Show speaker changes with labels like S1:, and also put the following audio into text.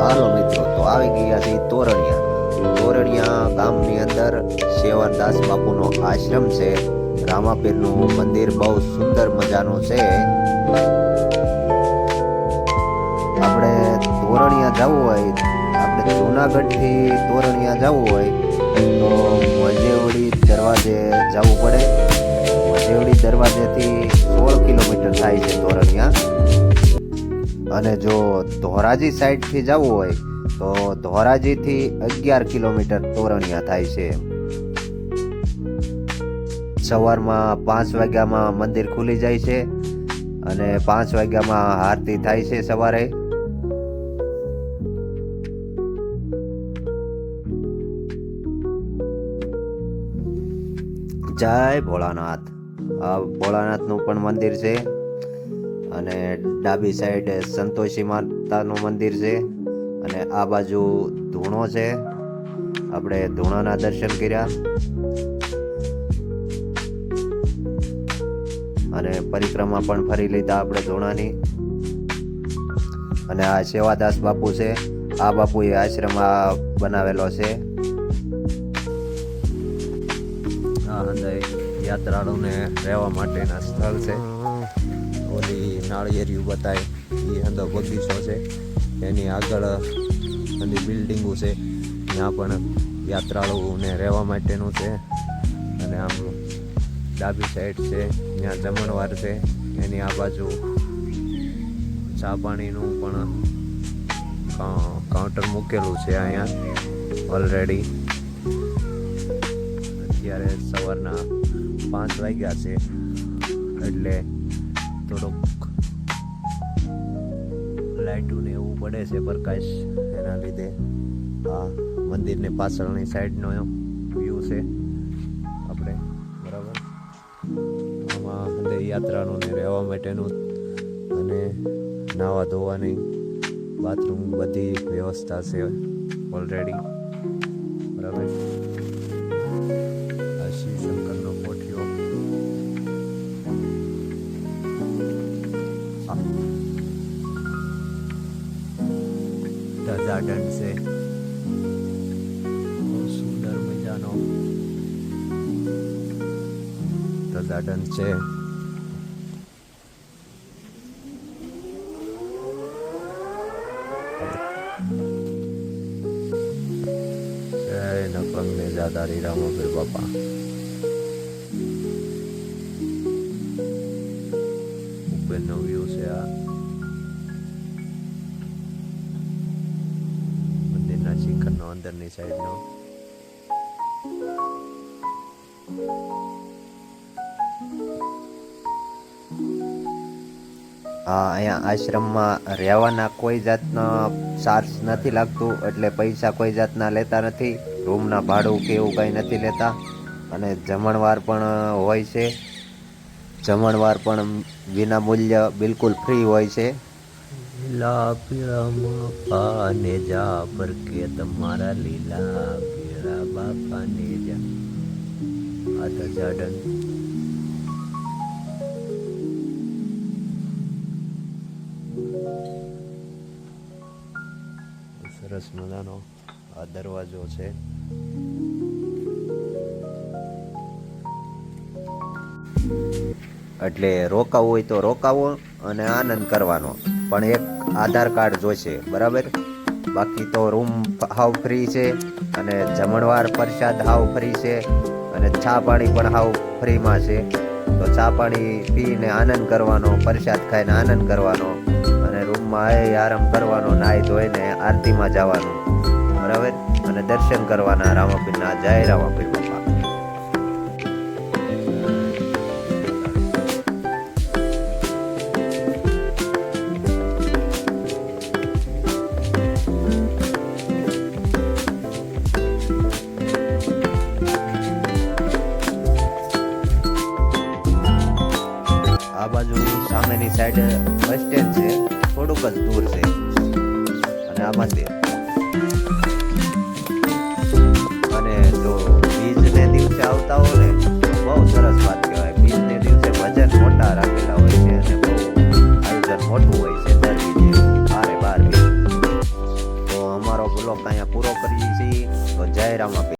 S1: હાલો મિત્રો, તો આવી ગયા છે તોરણિયા. તોરણિયા ગામની અંદર સેવાદાસ બાપુનો આશ્રમ છે. રામાપીરનું મંદિર બહુ સુંદર મજાનું છે. આપણે તોરણિયા જવું હોય, આપણે જુનાગઢથી તોરણિયા જવું હોય, તો મજેવડી દરવાજે જવું પડે. મજેવડી દરવાજેથી સોળ કિલોમીટર થાય છે તોરણિયા. અને જો ધોરાજી સાઈડથી જવું હોય, તો ધોરાજીથી અગિયાર કિલોમીટર તોરણિયા થાય છે. સવારમાં પાંચ વાગ્યામાં મંદિર ખુલી જાય છે અને પાંચ વાગ્યામાં આરતી થાય છે સવારે. જય ભોળાનાથ. આ ભોળાનાથનું પણ મંદિર છે. અને ડાબી સાઈડ સંતોષી માતાનું મંદિર છે અને આ બાજુ ધૂણો છે. આપણે ધૂણાના દર્શન કર્યા. અને પરિક્રમા પણ ફરી લીધા આપણે ધૂણાની. અને આ સેવાદાસ બાપુ છે. આ બાપુએ આશ્રમ આ બનાવેલો છે. યાત્રાળુને રહેવા માટેના સ્થળ છે. નાળિયેરિયું બતાય એ અંદર બગીચો છે. એની આગળ બધી બિલ્ડિંગો છે. ત્યાં પણ યાત્રાળુઓને રહેવા માટેનું છે. અને આમ ડાબી સાઈડ છે. ત્યાં જમણવાર છે. એની આ બાજુ ચા પાણીનું પણ કાઉન્ટર મૂકેલું છે અહીંયા ઓલરેડી અત્યારે સવારના પાંચ વાગ્યા છે. એટલે થોડુંક લાઇટું ને એવું પડે છે પ્રકાશ. એના લીધે આ મંદિરની પાછળની સાઈડનો વ્યૂ છે. આપણે બરાબર. આમાં અંદર યાત્રાનું ને રહેવા માટેનું અને નાવા ધોવાની બાથરૂમ બધી વ્યવસ્થા છે ઓલરેડી બરાબર. ગાર્ડન છે. બહુ સુંદર મજાનો. ધ ગાર્ડન છે. જય નકંગ ને જાદારી રામોબીર બાપા. શિખરનો અંદરની સાઈડનો અહીંયા આશ્રમમાં રહેવાના કોઈ જાતના ચાર્જ નથી લાગતું, એટલે પૈસા કોઈ જાતના લેતા નથી. રૂમના ભાડું કે એવું કંઈ નથી લેતા. અને જમણવાર પણ હોય છે. જમણવાર પણ વિના મૂલ્ય બિલકુલ ફ્રી હોય છે. લીલા પીળામાં પાને જા, પર કે તમારા લીલા પીળા બાપાને જા. આ તો ગાર્ડન સરસ મજાનો આ દરવાજો છે. એટલે રોકાવું હોય તો રોકાવો અને આનંદ કરવાનો. પણ એક આધાર કાર્ડ જોઈશે, બરાબર? બાકી તો રૂમ હાવ ફ્રી છે અને જમણવાર પ્રસાદ હાવ ફ્રી છે અને ચા પાણી પણ હાવ ફ્રીમાં છે. તો ચા પાણી પીને આનંદ કરવાનો, પ્રસાદ ખાઈને આનંદ કરવાનો અને રૂમમાં એ આરામ કરવાનો, નાહી ધોઈને આરતીમાં જવાનું, બરાબર? અને દર્શન કરવાના રામાપીરના, જય રામાપીર આ બાજુ સામેની સાઈડ બસ સ્ટેન્ડ છે. થોડુંક જ દૂર છે. અને આ મંદિર અને જો બીજને દિવસે આવતા હો ને